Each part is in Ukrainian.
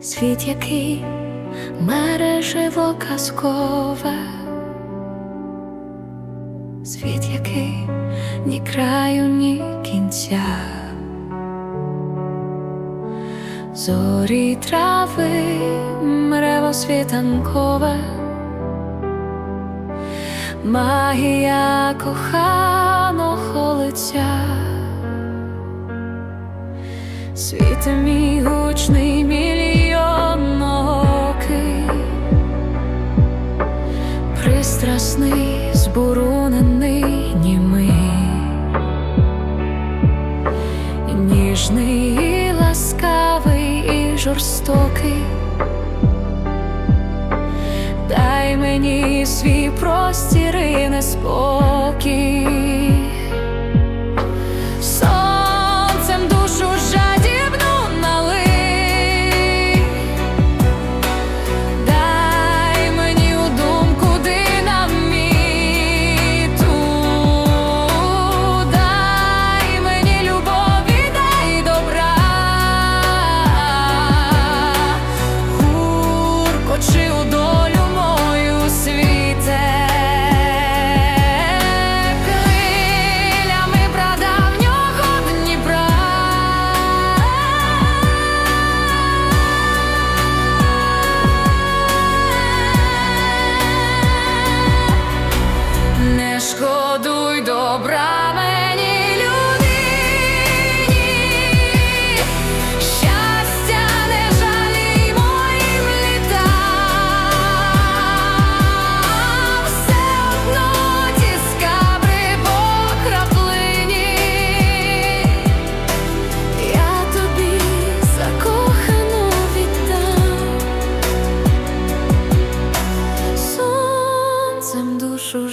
світ який мережево казкове, світ який ні краю, ні кінця. Зорі трави, мрево світанкове, магія коханого лиця. Світе мій гучний мільйонокий, пристрасний, зборонений німий, ніжний і ласкавий і жорстокий. Дай мені свій простір і неспокій.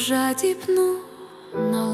жадібну на